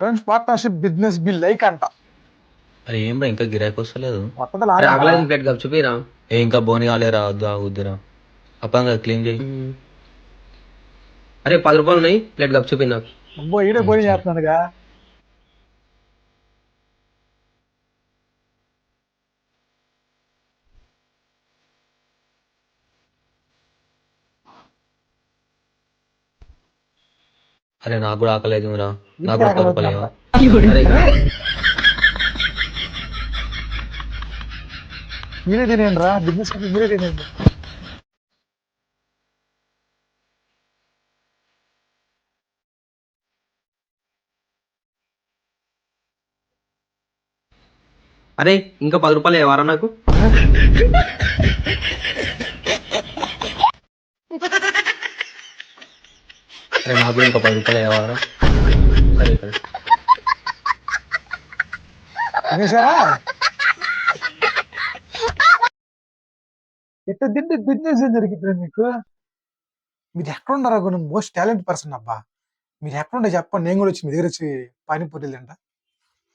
Friends partnership business be like అంట. అరే ఏం రా ఇంకా గిరాకీ వస్తలేదు. ఆకలేదు ప్లేట్ గప్ చూపిరా ఏ ఇంకా బోని కాలేరా వద్దా వద్దురా. అప్పంగా క్లీన్ చేయి. అరే పది రూపాయలు ఉన్నాయి ప్లేట్ గప్ చూపి నాకు అబ్బో ఈడే పోయి చేస్తున్నాడుగా. అరే నాకు కూడా ఆకలేదు రా నాకు కూడా మీరే తినేయండి రా. బిజినెస్ మీరే తినేయండి. అరే ఇంకా పది రూపాయలు ఇవ్వరా నాకు? అరే నాకు కూడా ఇంకా పది రూపాయలు ఇవ్వరా సరే సరే తినేసారా ఎట్ట దిండి బిజినెస్ ఏం జరిగింది మీకు మీరు ఎక్కడ ఉన్నారా మోస్ట్ టాలెంట్ పర్సన్ అబ్బా మీరు ఎక్కడుండే చెప్పండి నేను కూడా వచ్చి మీ దగ్గర వచ్చి పానీపూరీలు తింటా